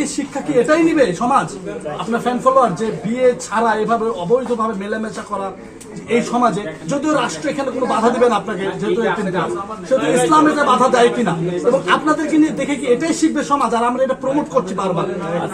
থেকে শিক্ষা কি এটাই নিবে সমাজ? আপনার ফ্যান ফলোয়ার যে বিয়ে ছাড়া এভাবে অবৈধভাবে মেলামেশা করা এই সমাজে, যদিও রাষ্ট্র এখানে কোনো বাধা দিবেন আপনাকে, যেহেতু সেহেতু ইসলাম এটা বাধা দেয় কিনা? এবং আপনাদেরকে নিয়ে দেখে কি এটাই শিখবে সমাজ? আর আমরা এটা প্রমোট করছি বারবার।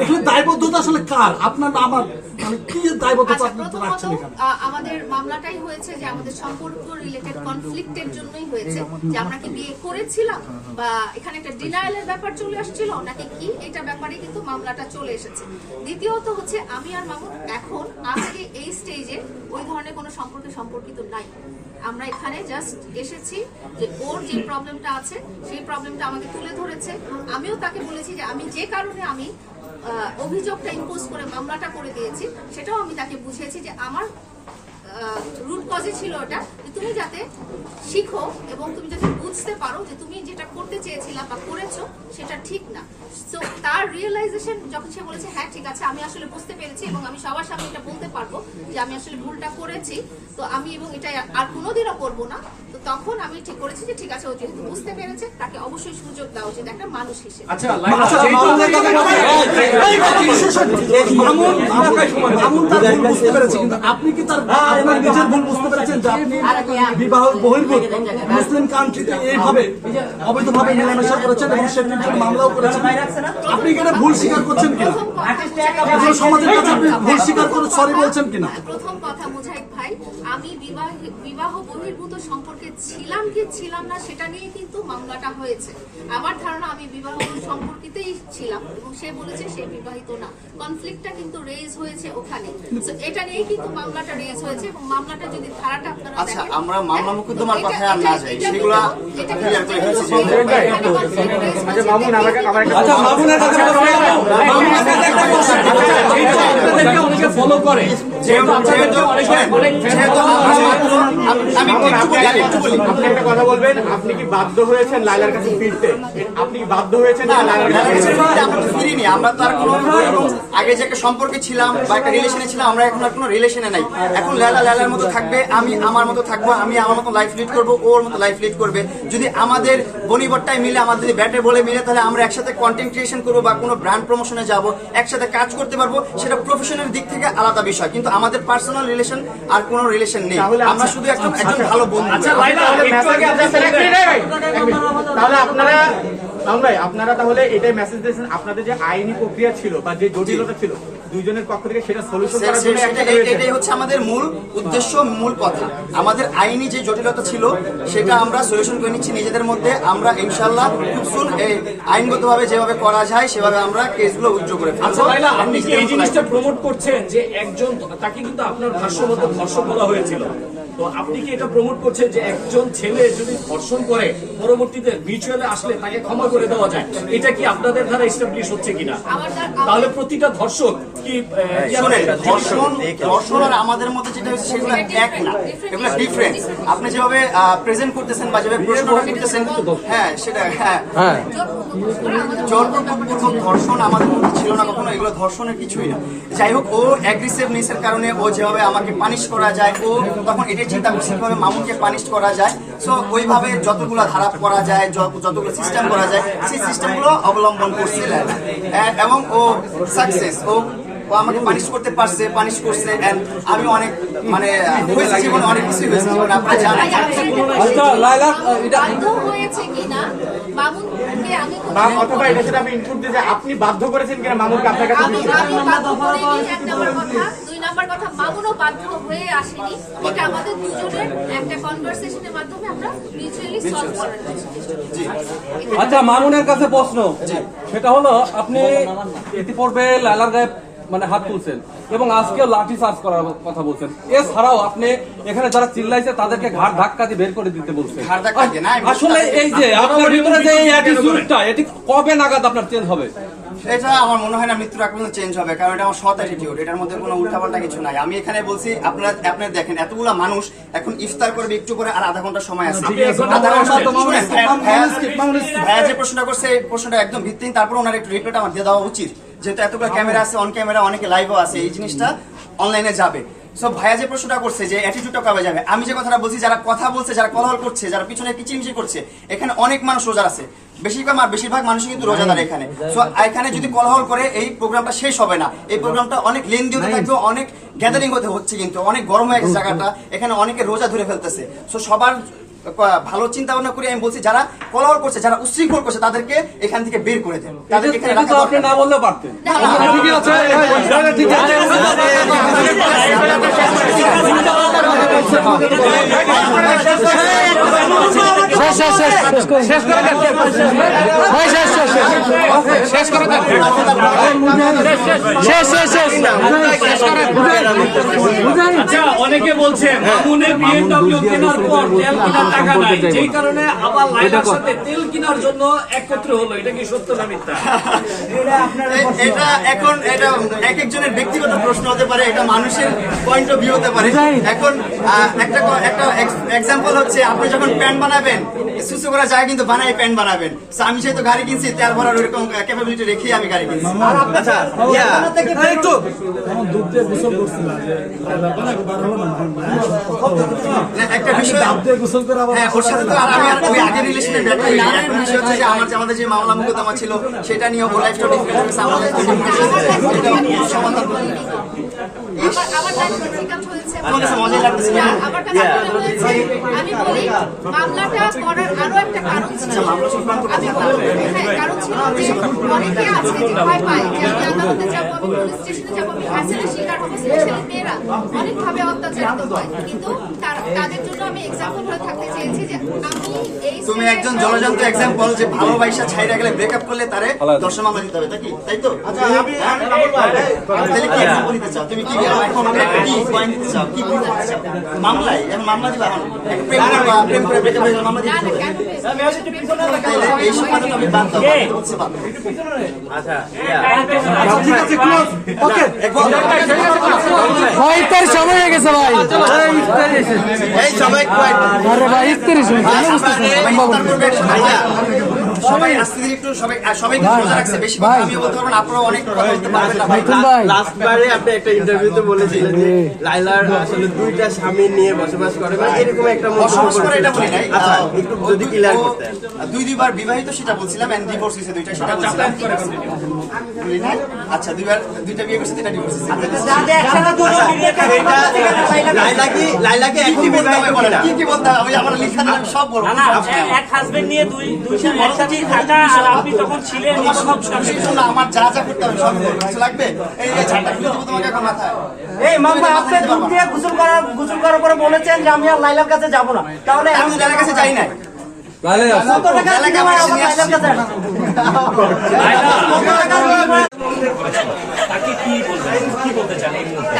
এখানে দায়বদ্ধতা আসলে কার? আপনার আমার? মানে কি দায়বদ্ধতা আচ্ছা আপনি প্রথমত রাখছেন এখানে? আমাদের মামলাটাই হয়েছে যে আমাদের সম্পর্ক রিলেটেড কনফ্লিক্টের জন্যই হয়েছে। যে আমরা কি বিয়ে করেছিলাম বা এখানে একটা ডিনায়ালের ব্যাপার চলে আসছিল নাকি কি এটা ব্যাপারে কিন্তু মামলাটা চলে এসেছে। দ্বিতীয়ত হচ্ছে আমি আর মামুন এখন আজকে এই স্টেজে ওই ধরনের কোনো সম্পর্কে সম্পর্কিত নাই। আমরা এখানে জাস্ট এসেছি যে ওর যে প্রবলেমটা আছে সেই প্রবলেমটা আমাকে তুলে ধরেছে। আমিও তাকে বলেছি যে আমি যে কারণে আমি অভিযোগটা ইম্পোজ করে মামলাটা করে দিয়েছি সেটাও আমি তাকে বুঝিয়েছি যে আমার রুট কজে ছিল ওটা যে তুমি যাতে শিখো এবং তুমি যাতে বুঝতে পারো যে তুমি যেটা করতে চেয়েছিলা বা করেছ সেটা ঠিক না সো তার রিয়েলাইজেশন যখন সে বলেছে হ্যাঁ ঠিক আছে আমি আসলে বুঝতে পেরেছি এবং আমি সবার সামনে এটা বলতে পারব যে আমি আসলে ভুলটা করেছি তো আমি এবং এটা আর কোনোদিনও করব না তো তখন আমি ঠিক করেছি যে ঠিক আছে ও যেহেতু বুঝতে পেরেছে তাকে অবশ্যই সুযোগ দেওয়া উচিত একটা মানুষ হিসেবে আচ্ছা আচ্ছা, আপনি কি তার আপনার নিজের ভুল বুঝতে পেরেছেন যে আপনি বিবাহ বহির্ভূত মুসলিম কান্ট্রিতে এইভাবে অবৈধভাবে মেলামেশা করেছেন এবং সেটির জন্য মামলাও করেছেন। আপনি এখানে ভুল স্বীকার করছেন কিনা? প্রথম সমাজের কাছে আপনি ভুল স্বীকার করে সরি বলছেন কিনা? প্রথম কথা মুজাহিদ ভাই আমি বিবাহ সম্পর্কে ছিলাম কি ছিলাম না সেটা নিয়ে কিন্তু মামলাটা হয়েছে। আমার ধারণা আমি বিবাহ সম্পর্কিতেই ছিলাম এবং সে বলেছে সে বিবাহিত না। কনফ্লিক্টটা কিন্তু রেজ হয়েছে ওখানে। এটা নিয়ে কিন্তু মামলাটা রেজ হয়েছে এবং মামলাটা যদি ধারাটা আপনারা আচ্ছা, আমরা মামলা মোকদ্দমার কথায় আর না যাই। সেগুলা আচ্ছা হয়েছে, মামুন আমার একটা আচ্ছা মামুনের কাছে বলি। আপনি একটা কথা বলবেন আপনি কি বাধ্য হয়েছেন লাইলার কাছে ফিরতে? আপনি কি বাধ্য হয়েছেন ফিরিনি। আমরা তো আর কোনো আগে যে একটা সম্পর্কে ছিলাম বা একটা রিলেশনে ছিলাম আমরা এখন আর কোনো রিলেশনে নাই। এখন লালা লালার মতো থাকবে আমি আমার মতো থাকব আমি আমার মতো লাইফ লিড করব ওর মতো লাইফ লিড করবে। যদি আমাদের বনিবট্টায় মিলে আমাদের যদি ব্যাটে বলে মিলে তাহলে আমরা একসাথে কন্টেন্ট ক্রিয়েশন করব বা কোনো ব্র্যান্ড প্রমোশনে যাব একসাথে কাজ করতে পারব সেটা প্রফেশনাল দিক থেকে আলাদা বিষয় কিন্তু আমাদের পার্সোনাল রিলেশন আর কোনো রিলেশন নেই। তাহলে আমরা আচ্ছা- শুধু একজন একজন ভালো বন্ধু। আচ্ছা মিনিট। তাহলে আপনারা ভাই আপনারা তাহলে এটাই মেসেজ দিয়েছেন আপনাদের যে আইনি প্রক্রিয়া ছিল বা যে জটিলতা ছিল দুইজনের পক্ষ থেকে সেটা সলিউশন করার জন্য এটাই হচ্ছে আমাদের মূল উদ্দেশ্য মূল কথা। আমাদের আইনি যে জটিলতা ছিল সেটা আমরা সলিউশন করে নিচ্ছি নিজেদের মধ্যে। আমরা ইনশাল্লাহ খুব শুন আইনগতভাবে যেভাবে করা যায় সেভাবে আমরা কেসগুলো উজ্জ্ব করে আচ্ছা আর আপনি কি এই জিনিসটা প্রমোট করছেন যে একজন তাকে কিন্তু আপনার ভাষ্য মতো ধর্ষণ বলা হয়েছিল। তো আপনি কি এটা প্রমোট করছেন যে একজন ছেলে যদি ধর্ষণ করে পরবর্তীতে মিউচুয়ালে আসলে তাকে ক্ষমা করে দেওয়া যায়? এটা কি আপনাদের দ্বারা এস্টাবলিশ হচ্ছে কিনা? তাহলে প্রতিটা ধর্ষক কি শোনেন করে, ধর্ষণ ধর্ষণ আর আমাদের মধ্যে যেটা হচ্ছে সেগুলো এক না এগুলো ডিফারেন্ট আপনি যেভাবে প্রেজেন্ট করতেছেন বা যেভাবে প্রশ্ন করতেছেন হ্যাঁ সেটা হ্যাঁ। হ্যাঁ। জোরপূর্বক ধর্ষণ আমাদের মধ্যে ছিল না কখনো এগুলো ধর্ষণের কিছুই না। যাই হোক ও অ্যাগ্রেসিভনেসের কারণে ও যেভাবে আমাকে পানিশ করা যায় ও তখন এটাই চিন্তা করছে কীভাবে মামুনকে পানিশ করা যায়। সো ওইভাবে যতগুলো ধারা করা যায় যতগুলো সিস্টেম করা যায় সেই সিস্টেমগুলো অবলম্বন করছে। লায়লা। এবং ও সাকসেস ও ও আমাকে পানিশ করতে পারছে পানিশ করছে আমি অনেক মানে হয়েছে জীবনে অনেক কিছু হয়েছে জীবনে আপনারা জানেন। আচ্ছা এটা বাধ্য হয়েছে কিনা? মামুনকে আমি কোনো- বা অথবা এটা সেটা আমি ইনপুট দিয়ে যে আপনি বাধ্য করেছেন কিনা মামুনকে আপনার কাছে আমি ফিরতে? আমি বাধ্য করিনি, এক নাম্বার কথা দুই নাম্বার কথা মামুনও বাধ্য হয়ে আসেনি। এটা আমাদের দুজনের একটা কনভারসেশনের মাধ্যমে আমরা মিউচুয়ালি সলভ করার আচ্ছা মামুনের কাছে প্রশ্ন। সেটা হলো আপনি ইতিপূর্বে লালার গায়ে মানে হাত তুলছেন। এবং আজকেও লাঠি চার্জ করার কথা বলছেন। এছাড়াও আপনি এখানে যারা চিল্লাইছে তাদেরকে ঘাট ধাক্কা দিয়ে বের করে দিতে বলছেন। আসলে এই যে আপনার ভিতরে যে এই অ্যাটিটিউডটা এটি কবে নাগাদ আপনার চেঞ্জ হবে? এটা আমার মনে হয় না মৃত্যুর আগ পর্যন্ত চেঞ্জ হবে কারণ এটা আমার সৎ অ্যাটিটিউড এটার মধ্যে কোনো উল্টাপাল্টা কিছু নাই। আমি এখানে বলছি আপনারা আপনারা দেখেন এতগুলা মানুষ এখন ইফতার করবে একটু পরে আর আধা ঘণ্টা সময় আছে। মামুন, skip। ভাইয়া যে প্রশ্নটা করছে এই প্রশ্নটা একদম ভিত্তিহীন তারপর ওনার একটু রিপ্লাইটা আমার দিয়ে দেওয়া উচিত। যেহেতু এতগুলো ক্যামেরা আছে অন ক্যামেরা অনেকে লাইভও আছে এই জিনিসটা অনলাইনে যাবে। সব ভাইয়া যে প্রশ্নটা করছে যে অ্যাটিটিউডটা কবে যাবে আমি যে কথাটা বলছি যারা কথা বলছে যারা কলহল করছে যারা পিছনে কিচিমিচি করছে এখানে অনেক মানুষ রোজা আছে। বেশিরভাগ বেশিরভাগ মানুষই কিন্তু রোজাদার এখানে। সো এখানে যদি কলহল করে এই প্রোগ্রামটা শেষ হবে না। এই প্রোগ্রামটা অনেক লেন্দি হতে থাকবে অনেক গ্যাদারিং হতে হচ্ছে কিন্তু অনেক গরম হয়ে গেছে জায়গাটা এখানে অনেকে রোজা ধরে ফেলতেছে। সো সবার ভালো চিন্তা ভাবনা করে আমি বলছি যারা কলহল করছে যারা উশৃঙ্খল করছে তাদেরকে এখান থেকে বের করে দেন তাদেরকে এখানে রাখা আপনি না বললেও পারতেন ঠিকই আছে ঠিক আছে আচ্ছা অনেকে বলছে মামুনের বিএমডব্লিউ কেনার পর তেল কেনার টাকা নাই। যেই কারণে আবার লাইলার সাথে তেল কেনার জন্য একত্র হলো। এটা কি সত্য না মিথ্যা? এটা এখন এটা এক একজনের ব্যক্তিগত প্রশ্ন হতে পারে এটা মানুষের পয়েন্ট অফ ভিউ হতে পারে। এখন আহ, একটা একটা এক্সাম্পল হচ্ছে আপনি যখন প্যান্ট বানাবেন সুসু করা যায় কিন্তু বানাই প্যান্ট বানাবেন। আমি সেই তো গাড়ি কিনছি তেল ভরার ওরকম ক্যাপাবিলিটি রেখেই আমি গাড়ি কিনছি। আচ্ছা একটু। দুধ দিয়ে গোসল করছিলাম একটা বিষয় গোসল করে হ্যাঁ ওর সাথে তো আর আমি আর ওই আগের একটা বিষয় হচ্ছে যে আমার আমাদের যে মামলা মোকদ্দমা ছিল সেটা নিয়ে ওর লাইফটা ডিফারেন্ট লাইফটা সমাধান আমি বলি মামলাটা করার আরও একটা কারণ ছিল। আমি হ্যাঁ কারণ ছিল যে অনেকে আছে যে ভয় পায় যে আমি আদালতে যাব আমি পুলিশ স্টেশনে যাব আমি হ্যাসেলের শিকার হব স্পেশালি মেয়েরা অনেকভাবে অত্যাচারিত হয়। কিন্তু তাদের জন্য আমি এক্সাম্পল হয়ে থাকতে চেয়েছি যে আমি এই তুমি একজন জলজান্ত এক্সাম্পল যে ভালোবাসা ছাইরা গেলে ব্রেকআপ করলে তারে দর্শন মামলা দিতে হবে তাই কি? তাই তো? আচ্ছা তাহলে কি এক্সাম্পল দিতে চাও? তুমি কি মামলাই মামলা দিবা ইফতারের সময় হয়ে গেছে ভাই এই সবাই আরে ভাই ইফতারের সময় সবাই আস্তে একটু সবাই আর রোজা রাখছে বেশি কথা আমিও বলতে পারব না আপনারা অনেক কথা বলতে পারবেন না ভাই লাস্ট বারে আপনি একটা ইন্টারভিউতে বলেছিলেন যে লাইলার আসলে দুইটা স্বামী নিয়ে বসবাস করে মানে এরকম একটা বসবাস করে এটা বলি নাই। আচ্ছা একটু যদি ক্লিয়ার ও দুই দুইবার বিবাহিত সেটা বলছিলাম এন্ড ডিভোর্স হয়েছে দুইটা সেটা বলছিলাম। বলি নাই? আচ্ছা দুইবার দুইটা বিয়ে করছে তিনটা ডিভোর্স হয়েছে। লাইলা কি লাইলা কি এখন বলতে হবে? কি কি বলতে হবে? আমি আমার লেখা সব বলব এক হাজবেন্ড নিয়ে দুই দুই স্বামী একসাথেই থাকা আর আপনি তখন ছিলেন? তোমার সব আমার যা যা করতে হবে সব কিছু লাগবে? এই এই ঝাড়টা তোমাকে এখন মাথায়। এই মামা আপনি দুধ দিয়ে গোসল করার গোসল করার পরে বলেছেন যে আমি আর লাইলার কাছে যাব না। তাহলে আমি লাইলার কাছে যাই কত টাকা লাইলার কাছে? তাকে কি বলবেন কি বলতে চান এই মুহূর্তে?